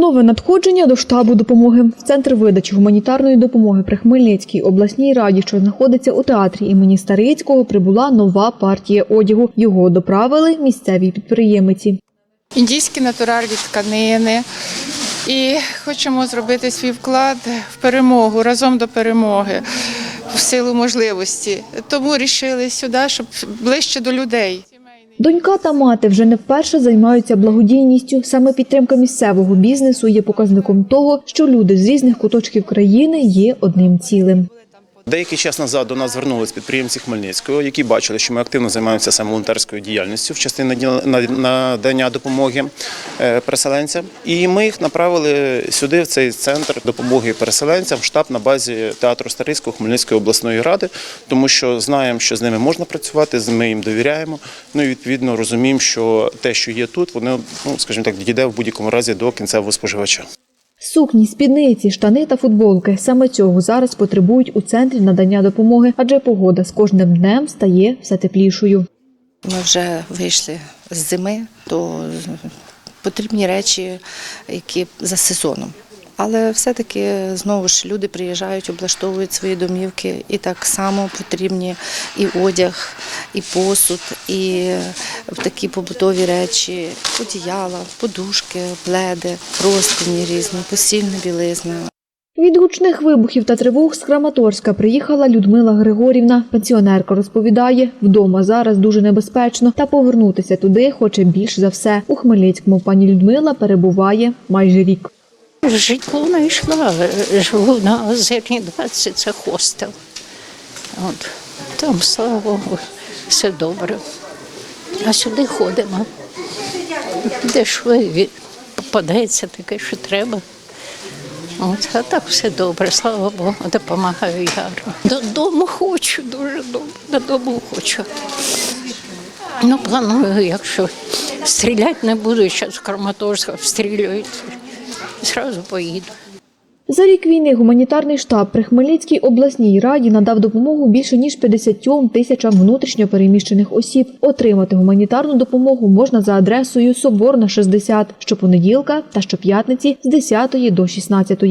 Нове надходження до штабу допомоги в центр видачі гуманітарної допомоги при Хмельницькій обласній раді, що знаходиться у театрі імені Старицького, прибула нова партія одягу. Його доправили місцеві підприємиці. індійські натуральні тканини. І хочемо зробити свій вклад в перемогу разом до перемоги в силу можливості. Тому рішили сюди, щоб ближче до людей. Донька та мати вже не вперше займаються благодійністю. Саме підтримка місцевого бізнесу є показником того, що люди з різних куточків країни є одним цілим. Деякий час назад до нас звернулись підприємці Хмельницького, які бачили, що ми активно займаємося саме волонтерською діяльністю в частині надання допомоги е, переселенцям. І ми їх направили сюди, в цей центр допомоги переселенцям, штаб на базі театру Старицького Хмельницької обласної ради, тому що знаємо, що з ними можна працювати, ми їм довіряємо. Ну і відповідно розуміємо, що те, що є тут, воно, ну скажімо так, дійде в будь-якому разі до кінцевого споживача. Сукні, спідниці, штани та футболки саме цього зараз потребують у центрі надання допомоги, адже погода з кожним днем стає все теплішою. Ми вже вийшли з зими, то потрібні речі, які за сезоном. Але все-таки знову ж люди приїжджають, облаштовують свої домівки, і так само потрібні і одяг, і посуд, і такі побутові речі, одіяла, подушки, пледи, простині різні, постільна білизна. Від гучних вибухів та тривог з Краматорська приїхала Людмила Григорівна. Пенсіонерка розповідає, вдома зараз дуже небезпечно, та повернутися туди хоче більш за все. У Хмельницькому пані Людмила перебуває майже рік. Житло знайшла, живу на озерні 20, це хостел. От. Там, слава Богу, все добре. А сюди ходимо. Де шви попадається таке, що треба. От, а так все добре, слава Богу, допомагаю яру. Додому хочу, дуже добре, додому хочу. Ну, планую, якщо стріляти не буду, зараз в Краматорськ обстрілюють, зразу поїду. За рік війни гуманітарний штаб при Хмельницькій обласній раді надав допомогу більше ніж 50 тисячам внутрішньо переміщених осіб. Отримати гуманітарну допомогу можна за адресою Соборна 60 щопонеділка та щоп'ятниці з 10 до 16.